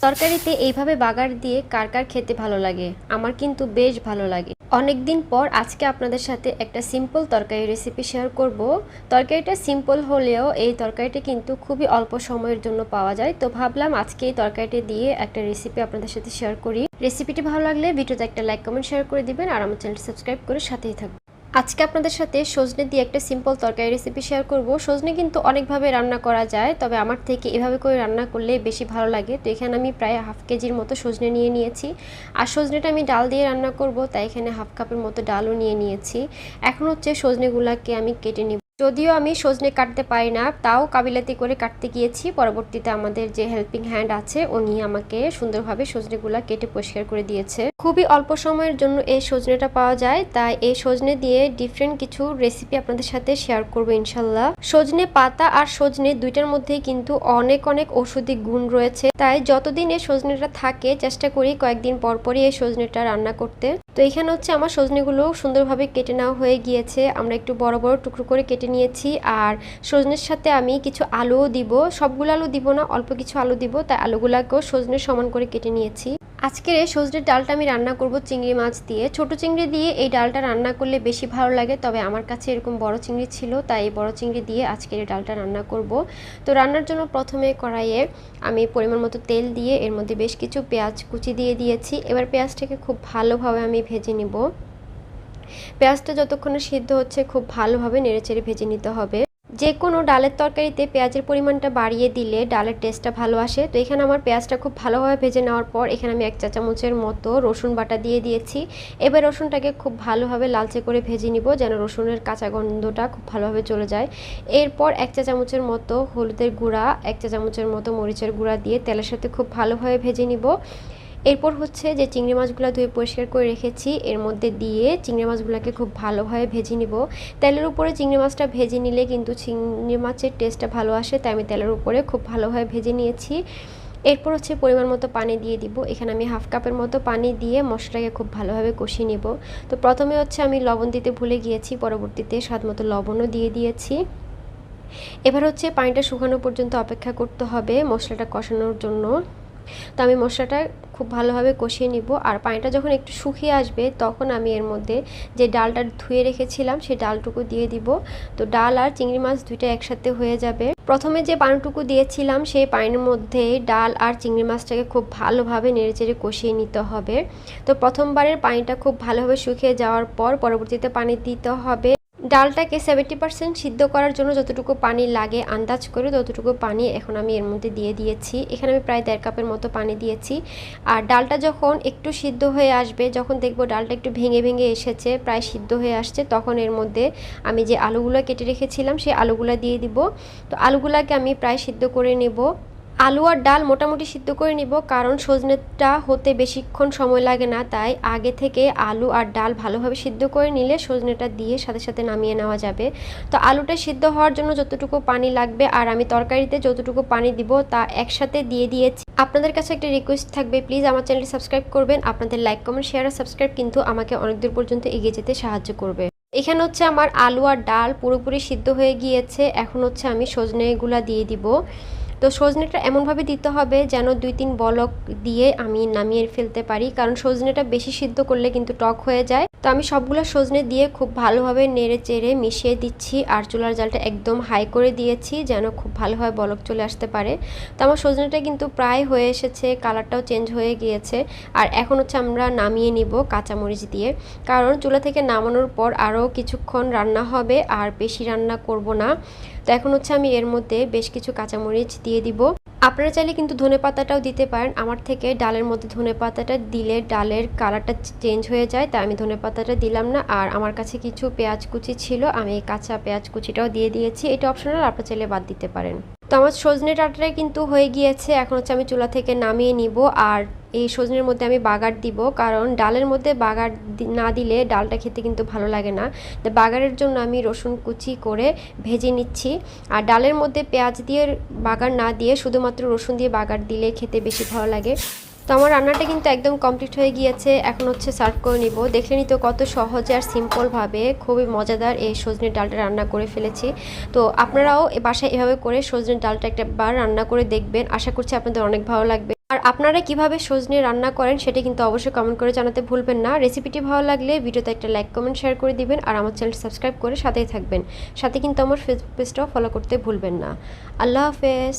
তরকারিতে এইভাবে বাগার দিয়ে কার কার খেতে ভালো লাগে? আমার কিন্তু বেশ ভালো লাগে। অনেক দিন পর আজকে আপনাদের সাথে একটা সিম্পল তরকারি রেসিপি শেয়ার করব। তরকারিটা সিম্পল হলেও এই তরকারিটা কিন্তু খুবই অল্প সময়ের জন্য পাওয়া যায়। তো ভাবলাম আজকে এই তরকারিটা দিয়ে একটা রেসিপি আপনাদের সাথে শেয়ার করি। রেসিপিটি ভালো লাগলে ভিডিওতে একটা লাইক কমেন্ট শেয়ার করে দিবেন। আর আমার চ্যানেলটি সাবস্ক্রাইব করে সাথেই থাকবেন আজকে আপনাদের সাথে সজনে দিয়ে একটা সিম্পল তরকারি রেসিপি শেয়ার করব। সজনে কিন্তু অনেকভাবে রান্না করা যায়, তবে আমার থেকে এভাবে করে রান্না করলে বেশি ভালো লাগে। তো এখানে আমি প্রায় হাফ কেজির মতো সজনে নিয়ে নিয়েছি। আর সজনেটা আমি ডাল দিয়ে রান্না করব, তাই এখানে হাফ কাপের মতো ডালও নিয়ে নিয়েছি। এখন হচ্ছে সজনেগুলাকে আমি কেটে নিব। যদিও আমি সজনে কাটতে পারি না, তাও কাবিলাতি করে কাটতে গিয়েছি। পরবর্তীতে আমাদের যে হেল্পিং হ্যান্ড আছে, উনি আমাকে সুন্দরভাবে সজনেগুলা কেটে পরিষ্কার করে দিয়েছে। খুবই অল্প সময়ের জন্য এই সজনেটা পাওয়া যায়, তাই এই সজনে দিয়ে ডিফারেন্ট কিছু রেসিপি আপনাদের সাথে শেয়ার করব ইনশাল্লাহ সজনে পাতা আর সজনে দুইটার মধ্যেই কিন্তু অনেক অনেক ঔষধি গুণ রয়েছে। তাই যতদিন এই সজনেটা থাকে, চেষ্টা করি কয়েকদিন পর পরই এই সজনেটা রান্না করতে। তো এখানে হচ্ছে আমার সজনেগুলো সুন্দরভাবে কেটে নেওয়া হয়ে গিয়েছে। আমরা একটু বড় বড় টুকরো করে কেটে নিয়েছি। আর সজনের সাথে আমি কিছু আলুও দিব। সবগুলো আলু দিব না, অল্প কিছু আলু দিব। তাই আলুগুলাকেও সজনের সমান করে কেটে নিয়েছি। আজকের এই সজনের ডালটা আমি রান্না করব চিংড়ি মাছ দিয়ে। ছোট চিংড়ি দিয়ে এই ডালটা রান্না করলে বেশি ভালো লাগে, তবে আমার কাছে এরকম বড় চিংড়ি ছিল, তাই এই বড় চিংড়ি দিয়ে আজকের এই ডালটা রান্না করব। তো রান্নার জন্য প্রথমে কড়াইয়ে আমি পরিমাণ মতো তেল দিয়ে এর মধ্যে বেশ কিছু পেঁয়াজ কুচি দিয়ে দিয়েছি। এবার পেঁয়াজটাকে খুব ভালোভাবে আমি ভেজে নিব। পেঁয়াজটা যতক্ষণে সিদ্ধ হচ্ছে, খুব ভালোভাবে নেড়েচেড়ে ভেজে নিতে হবে। যে কোনো ডালের তরকারিতে পেঁয়াজের পরিমাণটা বাড়িয়ে দিলে ডালের টেস্টটা ভালো আসে। তো এখানে আমার পেঁয়াজটা খুব ভালোভাবে ভেজে নেওয়ার পর এখানে আমি এক চা চামচের মতো রসুন বাটা দিয়ে দিয়েছি। এবার রসুনটাকে খুব ভালোভাবে লালচে করে ভেজে নিব যেন রসুনের কাঁচা গন্ধটা খুব ভালোভাবে চলে যায়। এরপর এক চা চামচের মতো হলুদের গুঁড়া, এক চা চামচের মতো মরিচের গুঁড়া দিয়ে তেলের সাথে খুব ভালোভাবে ভেজে নিব। এরপর হচ্ছে যে চিংড়ি মাছগুলো ধুয়ে পরিষ্কার করে রেখেছি, এর মধ্যে দিয়ে চিংড়ি মাছগুলোকে খুব ভালোভাবে ভেজে নিব। তেলের উপরে চিংড়ি মাছটা ভেজে নিলে কিন্তু চিংড়ি মাছের টেস্টটা ভালো আসে, তাই আমি তেলের উপরে খুব ভালোভাবে ভেজে নিয়েছি। এরপর হচ্ছে পরিমাণ মতো পানি দিয়ে দিব। এখানে আমি হাফ কাপের মতো পানি দিয়ে মশলাটাকে খুব ভালোভাবে কষিয়ে নিব। তো প্রথমে হচ্ছে আমি লবণ দিতে ভুলে গিয়েছি, পরবর্তীতে স্বাদ মতো লবণও দিয়ে দিয়েছি। এবার হচ্ছে পানিটা শুকানো পর্যন্ত অপেক্ষা করতে হবে মশলাটা কষানোর জন্য। তো আমি মশলাটা খুব ভালোভাবে কষিয়ে নিব। আর পানিটা যখন একটু শুকিয়ে আসবে, তখন আমি এর মধ্যে যে ডালটা ধুয়ে রেখেছিলাম সেই ডালটুকু দিয়ে দিব। তো ডাল আর চিংড়ি মাছ দুইটা একসাথে হয়ে যাবে। প্রথমে যে পানিটুকু দিয়েছিলাম, সেই পানির মধ্যে ডাল আর চিংড়ি মাছটাকে খুব ভালোভাবে নেড়েচেড়ে কষিয়ে নিতে হবে। তো প্রথমবারের পানিটা খুব ভালোভাবে শুকিয়ে যাওয়ার পর পরবর্তীতে পানি দিতে হবে। ডালটাকে সেভেন্টি পার্সেন্ট সিদ্ধ করার জন্য যতটুকু পানি লাগে আন্দাজ করে ততটুকু পানি এখন আমি এর মধ্যে দিয়ে দিয়েছি। এখানে আমি প্রায় দেড় কাপের মতো পানি দিয়েছি। আর ডালটা যখন একটু সিদ্ধ হয়ে আসবে, যখন দেখব ডালটা একটু ভেঙে ভেঙে এসেছে, প্রায় সিদ্ধ হয়ে আসছে, তখন এর মধ্যে আমি যে আলুগুলো কেটে রেখেছিলাম, সেই আলুগুলো দিয়ে দিব। তো আলুগুলাকে আমি প্রায় সিদ্ধ করে নেব। আলু আর ডাল মোটামুটি সিদ্ধ করে নিব, কারণ সজনেটা হতে বেশিক্ষণ সময় লাগে না, তাই আগে থেকে আলু আর ডাল ভালোভাবে সিদ্ধ করে নিলে সজনেটা দিয়ে সাথে সাথে নামিয়ে নেওয়া যাবে। তো আলুটা সিদ্ধ হওয়ার জন্য যতটুকু পানি লাগবে আর আমি তরকারিতে যতটুকু পানি দিব তা একসাথে দিয়ে দিয়েছি। আপনাদের কাছে একটা রিকোয়েস্ট থাকবে প্লিজ আমার চ্যানেলটি সাবস্ক্রাইব করবেন, আপনাদের লাইক কমেন্ট শেয়ার আর সাবস্ক্রাইব কিন্তু আমাকে অনেক দূর পর্যন্ত এগিয়ে যেতে সাহায্য করবে। এখানে হচ্ছে আমার আলু আর ডাল পুরোপুরি সিদ্ধ হয়ে গিয়েছে, এখন হচ্ছে আমি সজনেগুলা দিয়ে দিব। তো সজনেটা এমনভাবে দিতে হবে যেন দুই তিন বলক দিয়ে আমি নামিয়ে ফেলতে পারি। কারণ সজনেটা বেশি সিদ্ধ করলে কিন্তু টক হয়ে যায়। তো আমি সবগুলো সজনে দিয়ে খুব ভালোভাবে নেড়ে চেড়ে মিশিয়ে দিচ্ছি। আর চুলার জালটা একদম হাই করে দিয়েছি যেন খুব ভালোভাবে বলক চলে আসতে পারে। তো আমার সজনেটা কিন্তু প্রায় হয়ে এসেছে, কালারটাও চেঞ্জ হয়ে গিয়েছে। আর এখন হচ্ছে আমরা নামিয়ে নিব কাঁচামরিচ দিয়ে। কারণ চুলা থেকে নামানোর পর আরও কিছুক্ষণ রান্না হবে আর বেশি রান্না করব না। তো এখন হচ্ছে আমি এর মধ্যে বেশ কিছু কাঁচামরিচ দিয়ে দিব। আপনারা চাইলে কিন্তু ধনে পাতাটাও দিতে পারেন। আমার থেকে ডালের মধ্যে ধনে পাতাটা দিলে ডালের কালারটা চেঞ্জ হয়ে যায়, তাই আমি ধনে পাতাটা দিলাম না। আর আমার কাছে কিছু পেঁয়াজ কুচি ছিল, আমি কাঁচা পেঁয়াজ কুচিটাও দিয়ে দিয়েছি। এটা অপশনাল আপনারা চাইলে বাদ দিতে পারেন। তো আমার সজনে ডাঁটাটা কিন্তু হয়ে গিয়েছে। এখন হচ্ছে আমি চুলা থেকে নামিয়ে নিব আর এই সজনের মধ্যে আমি বাগার দিব। কারণ ডালের মধ্যে বাগার না দিলে ডালটা খেতে কিন্তু ভালো লাগে না। তো বাগারের জন্য আমি রসুন কুচি করে ভেজে নিচ্ছি। আর ডালের মধ্যে পেঁয়াজ দিয়ে বাগার না দিয়ে শুধুমাত্র রসুন দিয়ে বাগার দিলে খেতে বেশি ভালো লাগে। তো আমার রান্নাটা কিন্তু একদম কমপ্লিট হয়ে গিয়েছে। এখন হচ্ছে সার্ভ করে নিব। দেখলে নিতে কত সহজে আর সিম্পলভাবে খুবই মজাদার এই সজনের ডালটা রান্না করে ফেলেছি। তো আপনারাও বাসায় এভাবে করে সজনের ডালটা একটা বার রান্না করে দেখবেন। আশা করছি আপনাদের অনেক ভালো লাগবে। আর আপনারা কীভাবে সজনে রান্না করেন সেটা কিন্তু অবশ্যই কমেন্ট করে জানাতে ভুলবেন না। রেসিপিটি ভালো লাগলে ভিডিওতে একটা লাইক কমেন্ট শেয়ার করে দিবেন আর আমার চ্যানেল সাবস্ক্রাইব করে সাথেই থাকবেন। সাথে কিন্তু আমার ফেসবুক পেজটাও ফলো করতে ভুলবেন না। আল্লাহ হাফেজ।